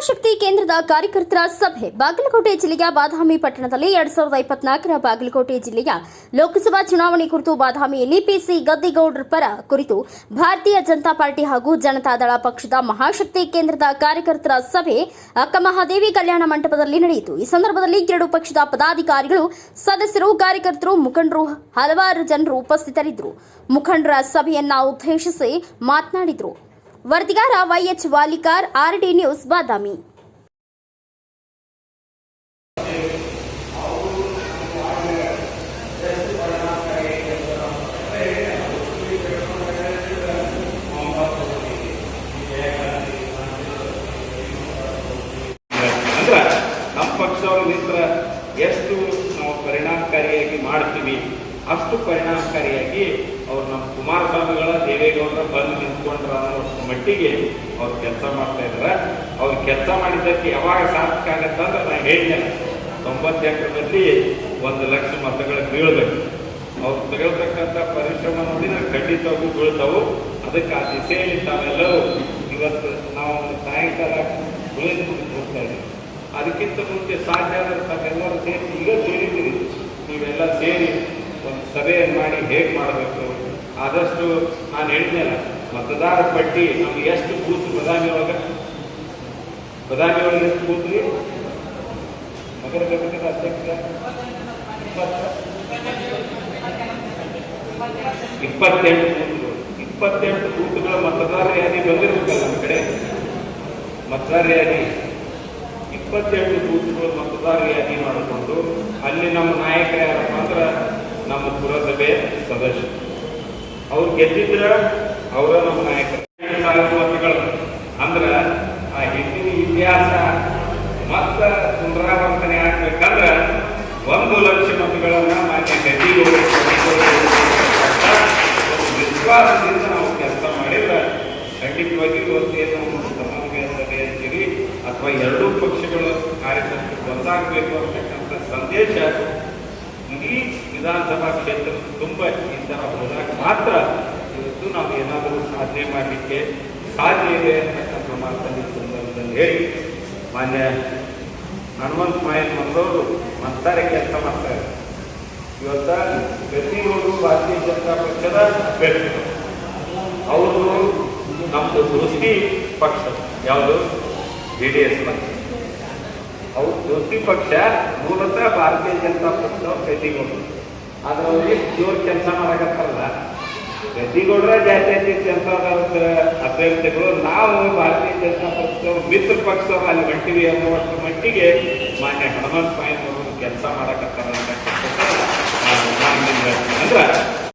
ಕಾರ್ಯಕರ್ತರ ಸಭೆ ಬಾಗಲಕೋಟೆ ಜಿಲ್ಲೆಯ ಬಾದಾಮಿ ಪಟ್ಟಣದಲ್ಲಿ ಎರಡ್ ಸಾವಿರದ ಇಪ್ಪತ್ನಾಲ್ಕರ ಬಾಗಲಕೋಟೆ ಜಿಲ್ಲೆಯ ಲೋಕಸಭಾ ಚುನಾವಣೆ ಕುರಿತು ಬಾದಾಮಿಯಲ್ಲಿ ಪಿಸಿ ಗದ್ದಿಗೌಡರ ಪರ ಕುರಿತು ಭಾರತೀಯ ಜನತಾ ಪಾರ್ಟಿ ಹಾಗೂ ಜನತಾದಳ ಪಕ್ಷದ ಮಹಾಶಕ್ತಿ ಕೇಂದ್ರದ ಕಾರ್ಯಕರ್ತರ ಸಭೆ ಅಕ್ಕಮಹಾದೇವಿ ಕಲ್ಯಾಣ ಮಂಟಪದಲ್ಲಿ ನಡೆಯಿತು. ಈ ಸಂದರ್ಭದಲ್ಲಿ ಎರಡು ಪಕ್ಷದ ಪದಾಧಿಕಾರಿಗಳು, ಸದಸ್ಯರು, ಕಾರ್ಯಕರ್ತರು, ಮುಖಂಡರು, ಹಲವಾರು ಜನರು ಉಪಸ್ಥಿತರಿದ್ದರು. ಮುಖಂಡರ ಸಭೆಯನ್ನ ಉದ್ದೇಶಿಸಿ ಮಾತನಾಡಿದರು. ವರದಿಗಾರ YH Valikar RD news Badami ಅಂದ್ರೆ ನಮ್ಮ ಪಕ್ಷದವ್ರು ನಿಂತ್ರ ಎಷ್ಟು ನಾವು ಪರಿಣಾಮಕಾರಿಯಾಗಿ ಮಾಡ್ತೀವಿ ಅಷ್ಟು ಪರಿಣಾಮಕಾರಿಯಾಗಿ ಅವ್ರು ನಮ್ಮ ಕುಮಾರಸ್ವಾಮಿಗಳ ದೇವೇಗೌಡರ ಬಂದು ನಿಂತ್ಕೊಂಡ್ರ ಅನ್ನೋ ಮಟ್ಟಿಗೆ ಅವ್ರು ಕೆಲಸ ಮಾಡ್ತಾ ಇದ್ರ. ಅವ್ರು ಕೆಲಸ ಮಾಡಿದ್ದಕ್ಕೆ ಯಾವಾಗ ಸಾರ್ಥಕ ಆಗತ್ತಂದ್ರೆ ನಾನು ಹೇಳಿದೆ ತೊಂಬತ್ತೆಂಟರಲ್ಲಿ ಒಂದು ಲಕ್ಷ ಮತಗಳು ಬೀಳ್ಬೇಕು. ಅವ್ರು ತೆಗೆಲ್ತಕ್ಕಂಥ ಪರಿಶ್ರಮ ನೋಡಿದ್ರೆ ಖಂಡಿತವಾಗೂ ಬೀಳ್ತಾವು. ಅದಕ್ಕೆ ಆ ದಿಸೆಯಲ್ಲಿ ತಾವೆಲ್ಲರೂ ಇವತ್ತು ನಾವು ಸಾಯಂಕಾಲ ಹೋಗ್ತಾ ಇದ್ದೀವಿ. ಅದಕ್ಕಿಂತ ಮುಂಚೆ ಸಾಧ್ಯ ಆದ್ರೆ ತಾವೆಲ್ಲರೂ ಸೇರಿ ಈಗ ಸೇರಿದ್ದೀರಿ. ನೀವೆಲ್ಲ ಸೇರಿ ಒಂದು ಸಭೆಯನ್ನು ಮಾಡಿ ಹೇಗೆ ಮಾಡಬೇಕು ಆದಷ್ಟು ನಾನು ಹೇಳಿದ್ನಲ್ಲ ಮತದಾರ ಪಟ್ಟಿ ನಮ್ಗೆ ಎಷ್ಟು ಕೂತು ಬದಾಮಿ ಒಳಗೆ? ಬದಾಮಿ ಒಳಗೆ ಎಷ್ಟು ಬೂತ್ ರೀ ನಗರ ಘಟಕದ ಅಧ್ಯಕ್ಷ? ಇಪ್ಪತ್ತ. ಇಪ್ಪತ್ತೆಂಟು ಬೂತ್ಗಳು ಇಪ್ಪತ್ತೆಂಟು ಬೂತ್ಗಳ ಮತದಾರ ಯಾರಿ ಬಂದಿರ್ಬೇಕಲ್ಲ ನಮ್ಮ ಕಡೆ? ಮತದಾರ ಯಾರಿ ಇಪ್ಪತ್ತೆಂಟು ಬೂತ್ಗಳು ಮತದಾರ ಯಾರಿ ಮಾಡಿಕೊಂಡು ಅಲ್ಲಿ ನಮ್ಮ ನಾಯಕರು ಯಾರಪ್ಪ ಅಂದ್ರೆ ನಮ್ಮ ಪುರಸಭೆ ಸದಸ್ಯರು. ಅವ್ರು ಗೆದ್ದಿದ್ರ ಅವರ ನಮ್ಮ ನಾಯಕರು. ಸಾವಿರ ಮತಗಳು ಅಂದ್ರ ಆ ಹಿಂದಿನ ಇತಿಹಾಸ ಮತ್ತ ಪುನರಾವರ್ತನೆ ಆಗ್ಬೇಕಂದ್ರ ಒಂದು ಲಕ್ಷ ಮತಗಳನ್ನ ಮಾನ್ಯ ಗದ್ದಿಗೌಡರು ಒಂದು ವಿಶ್ವಾಸದಿಂದ ನಾವು ಕೆಲಸ ಮಾಡಿದ್ರೆ ಖಂಡಿತವಾಗಿ ಇವತ್ತೇನು ಸಮಾವೇಶ ಸಭೆ ಅಂತೀರಿ ಅಥವಾ ಎರಡೂ ಪಕ್ಷಗಳು ಕಾರ್ಯಕರ್ತರು ಒಂದಾಗಬೇಕು ಅಂತಕ್ಕಂಥ ಸಂದೇಶ ಇಡೀ ವಿಧಾನಸಭಾ ಕ್ಷೇತ್ರ ತುಂಬ ಥರ ಹೋದಾಗ ಮಾತ್ರ ಇವತ್ತು ನಾವು ಏನಾದರೂ ಸಾಧನೆ ಮಾಡಲಿಕ್ಕೆ ಸಾಧ್ಯ ಇದೆ ಅಂತಕ್ಕಂಥ ಮಾತನ್ನು ಸಂದರ್ಭದಲ್ಲಿ ಹೇಳಿ. ಮಾನ್ಯ ಹನುಮಂತ ಮಾಯನ್ ಬಂದವರು ಮಂತಾರೆ ಕೆಲಸ ಮಾಡ್ತಾರೆ ಇವತ್ತ ಪ್ರತಿಯೊಂದು ಭಾರತೀಯ ಜನತಾ ಪಕ್ಷದ ಅಭ್ಯರ್ಥಿಗಳು. ಅವರು ನಮ್ಮದು ದೋಸ್ತಿ ಪಕ್ಷ, ಯಾವುದು? ಜೆ ಡಿ ಎಸ್ ಪಕ್ಷ. ಅವ್ರು ದೋಸ್ತಿ ಪಕ್ಷ ಮೂಲತಃ ಭಾರತೀಯ ಜನತಾ ಪಕ್ಷ ಗದ್ದಿಗೌಡರು ಆದ್ರೆ ಅವ್ರಿಗೆ ಜೋರ್ ಕೆಲಸ ಮಾಡಕತ್ತಲ್ಲ. ಗದ್ದಿಗೌಡರ ಜಾತ್ಯತೀತ ಜನತಾದಳದ ಅಭ್ಯರ್ಥಿಗಳು. ನಾವು ಭಾರತೀಯ ಜನತಾ ಪಕ್ಷ ಮಿತ್ರ ಪಕ್ಷ ಅಲ್ಲಿ ಹೊಂಟಿವಿ ಅನ್ನುವಷ್ಟು ಮಟ್ಟಿಗೆ ಮಾನ್ಯ ಹನುಮಂತ ಅವರು ಕೆಲಸ ಮಾಡಕತ್ತಾರ ಅಂದ್ರೆ